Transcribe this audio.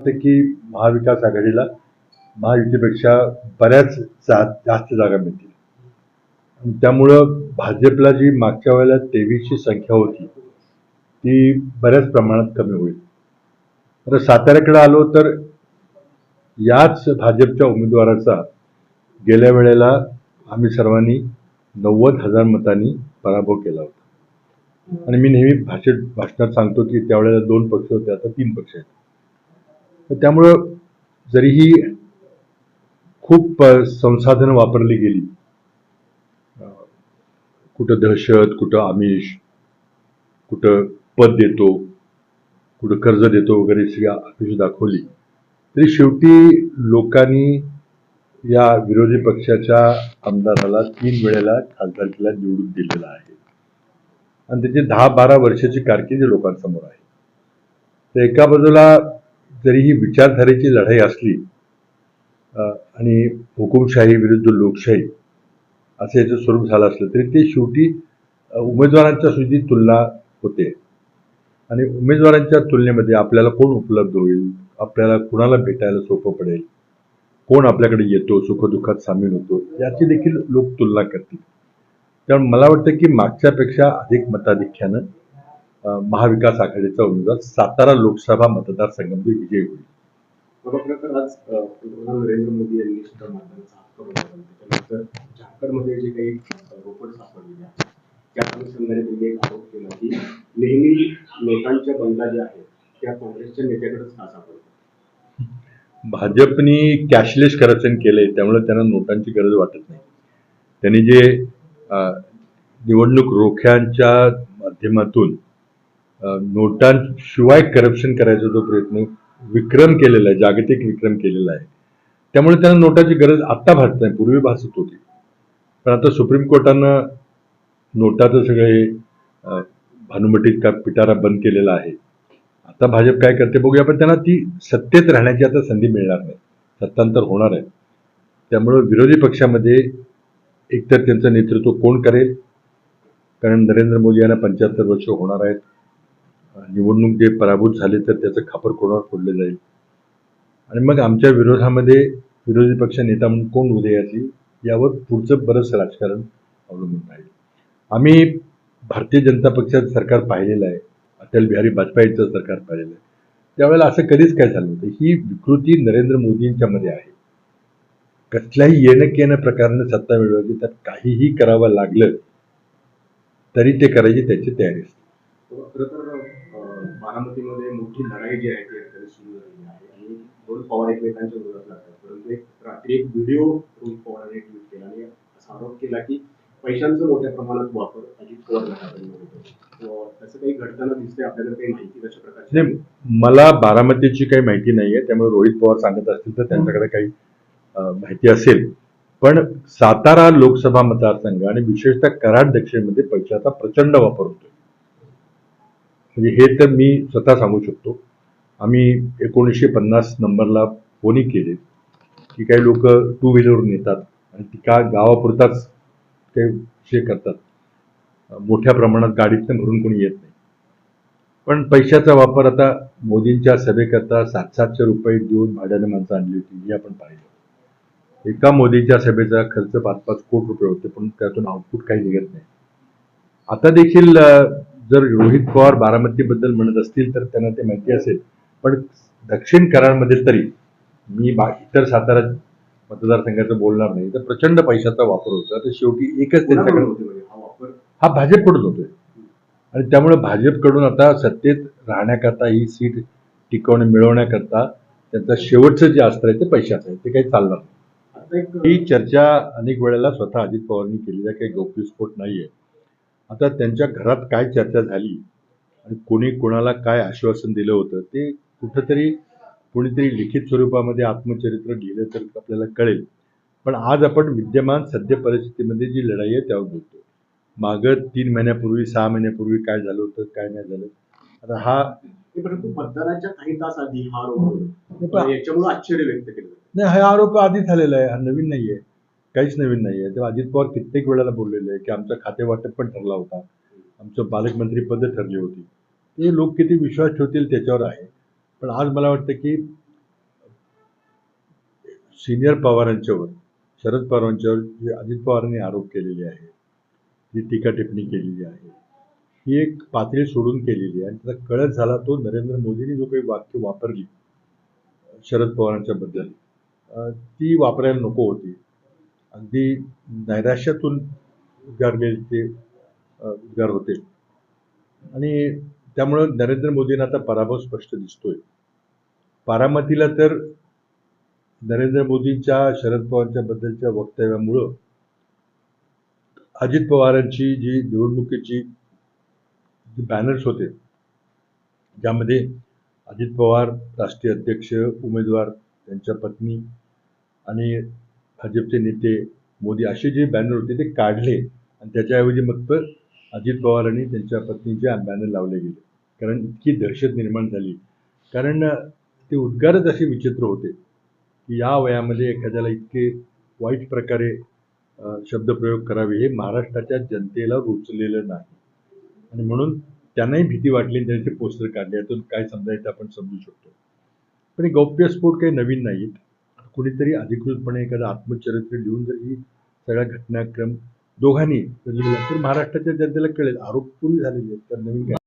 वाटतं की महाविकास आघाडीला महायुतीपेक्षा बऱ्याच जा जास्त जागा मिळतील. त्यामुळं भाजपला जी मागच्या वेळेला तेवीसची संख्या होती ती बऱ्याच प्रमाणात कमी होईल. तर साताऱ्याकडे आलो तर याच भाजपच्या उमेदवाराचा गेल्या वेळेला आम्ही सर्वांनी नव्वद हजार मतांनी पराभव केला होता. आणि मी नेहमी भाषण भाषणात सांगतो की त्यावेळेला दोन पक्ष होते आता तीन पक्ष आहेत. तर त्यामुळं जरीही खूप संसाधनं वापरली गेली कुठं दहशत कुठं आमिष कुठं पद देतो कुठं कर्ज देतो वगैरे सगळी आमिष दाखवली तरी शेवटी लोकांनी या विरोधी पक्षाच्या आमदाराला तीन वेळेला खासदारकीला निवडून दिलेला आहे. आणि त्याची दहा बारा वर्षाची कारकीर्द लोकांसमोर आहे. तर एका बाजूला जरी ही विचारधारेची लढाई असली आणि हुकुमशाही विरुद्ध लोकशाही असं याचं स्वरूप झालं असलं तरी ते शेवटी उमेदवारांच्या सुद्धा तुलना होते. आणि उमेदवारांच्या तुलनेमध्ये आपल्याला कोण उपलब्ध होईल? आपल्याला कुणाला भेटायला सोपं पडेल? कोण आपल्याकडे येतो सुखदुःखात सामील होतो? याची देखील लोक तुलना करतील. त्यामुळे मला वाटतं की मागच्यापेक्षा अधिक मताधिक्यानं महाविकास आघाडीचा उमेदवार सातारा लोकसभा मतदारसंघामध्ये विजयी होईल. आज पंतप्रधान नरेंद्र मोदी यांनी सुद्धा झारखंडमध्ये जे काही अ, रोकड सापडलेली आहे त्या अनुषंगाने त्यांनी एक आरोप केला की नेहमी बंगला ज्या आहेत त्या काँग्रेसच्या नेत्याकडेच का सापडतात? भाजपनी कॅशलेस करप्शन केलंय त्यामुळे त्यांना नोटांची गरज वाटत नाही. त्यांनी जे निवडणूक रोख्यांच्या माध्यमातून नोटांशिवाय करप्शन करायचा जो प्रयत्न विक्रम केलेला आहे जागतिक विक्रम केलेला आहे. त्यामुळे त्यांना नोटाची गरज आत्ता भासत नाही पूर्वी भासत होती. पण आता सुप्रीम कोर्टानं नोटाचं सगळे भानुमटीत का पिटारा बंद केलेला आहे. आता भाजप काय करते बघूया पण त्यांना ती सत्तेत राहण्याची आता संधी मिळणार नाही. सत्तांतर होणार आहे. त्यामुळं विरोधी पक्षामध्ये एकतर त्यांचं नेतृत्व कोण करेल? कारण नरेंद्र मोदी यांना पंच्याहत्तर वर्ष होणार आहेत. निवडणूक जे पराभूत झाले तर त्याचं खापर कोणावर फोडलं जाईल? आणि मग आमच्या विरोधामध्ये विरोधी पक्ष नेता म्हणून कोण उदय येतील यावर पुढचं बरंच राजकारण अवलंबून राहील. आम्ही भारतीय जनता पक्षाचं सरकार पाहिलेलं आहे. अटल बिहारी वाजपेयीचं सरकार पाहिलेलं आहे. त्यावेळेला असं कधीच काय झालं होतं ही विकृती नरेंद्र मोदींच्या मध्ये आहे. कसल्याही येणं केणं प्रकारानं सत्ता मिळवायची त्यात काहीही करावं लागलं तरी ते करायची त्याची तयारी असते. बारामतीमध्ये मोठी लढाई जी आहे ती आता सुरू झालेली आहे. आणि दोन पवार एकमेकांच्या विरोधात लागतात परंतु एक रात्री एक व्हिडिओ रोहित पवारांनी ट्विट केला आणि असा आरोप केला की पैशांचा मोठ्या प्रमाणात वापर अजित पवार गटाकडून होतो. त्याचं काही घडताना दिसते आपल्याला काही माहिती कशा प्रकारची नाही मला बारामतीची काही माहिती नाही आहे त्यामुळे रोहित पवार सांगत असतील तर त्यांच्याकडे काही माहिती असेल. पण सातारा लोकसभा मतदारसंघ आणि विशेषतः कराड दक्षिणमध्ये पैशाचा प्रचंड वापर होतोय. म्हणजे हे तर मी स्वतः सांगू शकतो. आम्ही एकोणीसशे पन्नास नंबरला फोनी केले. की काही लोक टू व्हीलरवरून येतात आणि ती का गावापुरताच ते विषय करतात. मोठ्या प्रमाणात गाडीतनं भरून कोणी येत नाही. पण पैशाचा वापर आता मोदींच्या सभेकरता सात सातशे रुपये देऊन भाड्याने माणसं आणली होती ही आपण पाहिलं. एका मोदीच्या सभेचा खर्च पाच पाच कोटी रुपये होते पण त्यातून आउटपुट काही निघत नाही. आता देखील जर रोहित पवार बारामतीबद्दल म्हणत असतील तर त्यांना ते माहिती असेल. पण दक्षिण कराडमध्ये तरी मी बा इतर सातारा मतदारसंघाचं बोलणार नाही. तर प्रचंड पैशाचा वापर होतो. आता शेवटी एकच त्यांच्याकडे होते म्हणजे हा भाजपकडून होतोय. आणि त्यामुळे भाजपकडून आता सत्तेत राहण्याकरता ही सीट टिकवणे मिळवण्याकरता त्यांचं शेवटचं जे अस्त्र आहे ते पैशाचं आहे. ते काही चालणार नाही. ही चर्चा अनेक वेळेला स्वतः अजित पवारांनी केलेली आहे. काही गौप्यस्फोट नाहीये. आता त्यांच्या घरात काय चर्चा झाली आणि कोणी कोणाला काय आश्वासन दिलं होतं ते कुठंतरी कोणीतरी लिखित स्वरूपामध्ये आत्मचरित्र लिहिलं तर आपल्याला कळेल पण आज आपण विद्यमान सद्य परिस्थितीमध्ये जी लढाई आहे त्यावर बोलतो मागं तीन महिन्यापूर्वी सहा महिन्यापूर्वी काय झालं होतं काय नाही झालं आता हा परंतु मतदानाच्या काही तास आधी हा आरोप. याच्यामुळे आश्चर्य व्यक्त केलं. नाही हा आरोप आधी झालेला आहे हा नवीन नाहीये काहीच नवीन नाहीये. तेव्हा अजित पवार कित्येक वेळेला बोललेले आहे की आमचं खाते वाटप पण ठरला होता. आमचं पालकमंत्रीपद ठरली होती. ते लोक किती विश्वास ठेवतील त्याच्यावर आहे. पण आज मला वाटतं की सिनियर पवारांच्यावर शरद पवारांच्यावर जे अजित पवारांनी आरोप केलेले आहे जी टीका टिप्पणी केलेली आहे ही एक पातळी सोडून केलेली आहे. आणि त्याचा कळत झाला तो नरेंद्र मोदींनी जो काही वाक्य वापरली शरद पवारांच्याबद्दल ती वापरायला नको होती. अगदी नैराश्यातून उद्गारलेले ते उद्गार होते. आणि त्यामुळं नरेंद्र मोदींना आता पराभव स्पष्ट दिसतोय. बारामतीला तर नरेंद्र मोदींच्या शरद पवारच्या बद्दलच्या वक्तव्यामुळं अजित पवारांची जी निवडणुकीची जी बॅनर्स होते ज्यामध्ये अजित पवार राष्ट्रीय अध्यक्ष उमेदवार त्यांच्या पत्नी आणि भाजपचे नेते मोदी असे जे बॅनर होते ते काढले आणि त्याच्याऐवजी मग अजित पवार आणि त्यांच्या पत्नीचे बॅनर लावले गेले. कारण इतकी दहशत निर्माण झाली. कारण ते उद्गारच असे विचित्र होते की या वयामध्ये एखाद्याला इतके वाईट प्रकारे शब्दप्रयोग करावे हे महाराष्ट्राच्या जनतेला रुचलेलं नाही. आणि म्हणून त्यांनाही भीती वाटली आणि त्यांचे पोस्टर काढले. यातून काय समजायचं आपण समजू शकतो. पण हे गौप्यस्फोट काही नवीन नाहीत. कुणीतरी अधिकृतपणे एखादं आत्मचरित्र लिहून जर ही सगळा घटनाक्रम दोघांनी जर तर महाराष्ट्राच्या जनतेला कळेल. आरोप पूर्वी झालेले आहेत तर नवीन काय?